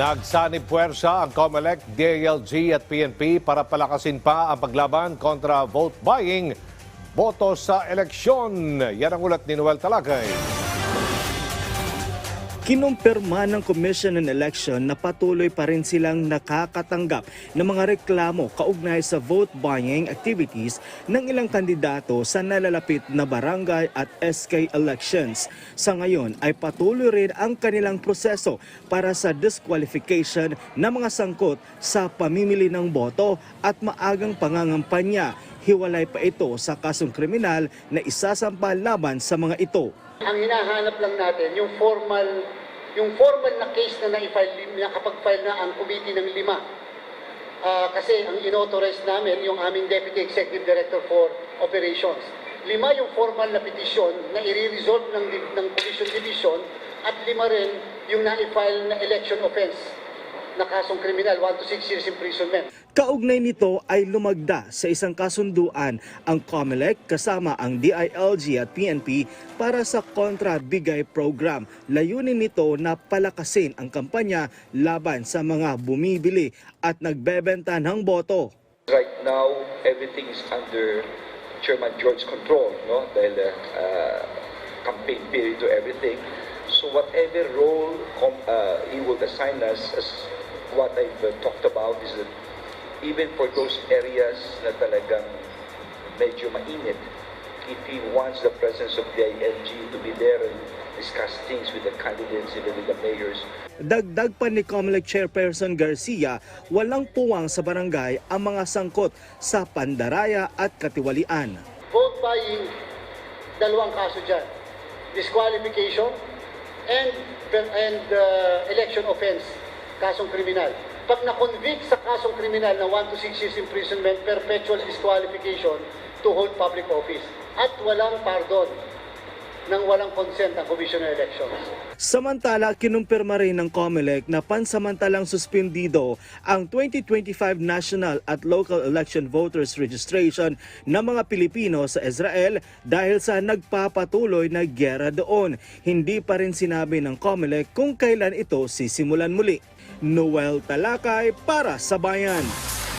Nagsanib puwersa ang COMELEC, DILG at PNP para palakasin pa ang paglaban kontra vote buying, boto sa eleksyon. Yan ang ulat ni Noel Talagay. Kinumpirma ng Commission on Election na patuloy pa rin silang nakakatanggap ng mga reklamo kaugnay sa vote buying activities ng ilang kandidato sa nalalapit na barangay at SK elections. Sa ngayon ay patuloy rin ang kanilang proseso para sa disqualification ng mga sangkot sa pamimili ng boto at maagang pangangampanya. Hiwalay pa ito sa kasong kriminal na isasampa laban sa mga ito. Ang hinahanap lang natin, yung formal, yung formal na case na na-file, na kapag-file na ang committee ng lima. Ah, kasi ang inauthorize namin, yung aming Deputy Executive Director for Operations. Lima yung formal na petisyon na i-resolve ng, ng Commission Division at lima rin yung na-file na election offense na kasong kriminal, 1 to 6 years imprisonment. Kaugnay nito ay lumagda sa isang kasunduan ang COMELEC kasama ang DILG at PNP para sa Kontra Bigay Program. Layunin nito na palakasin ang kampanya laban sa mga bumibili at nagbebenta ng boto. Right now, everything is under Chairman George's control, no? Dahil uh, campaign period to everything. So whatever role com- uh, he will assign us, as what I've uh, talked about is that even for those areas na talagang medyo mainit, if he wants the presence of the ILG to be there and discuss things with the candidates, even with the mayors, Dagdag pa ni COMELEC Chairperson Garcia, walang puwang sa barangay ang mga sangkot sa pandaraya at katiwalian. vote buying, dalawang kaso dyan. Disqualification and, and uh, election offense, kasong kriminal. Pag na-convict sa kasong kriminal na 1 to 6 years imprisonment, perpetual disqualification to hold public office. At walang pardon nang walang consent ang Commission on Elections. Samantala, kinumpirma rin ng COMELEC na pansamantalang suspindido ang 2025 national at local election voters registration ng mga Pilipino sa Israel dahil sa nagpapatuloy na gyera doon. Hindi pa rin sinabi ng COMELEC kung kailan ito sisimulan muli. Noel Talakay para sa Bayan.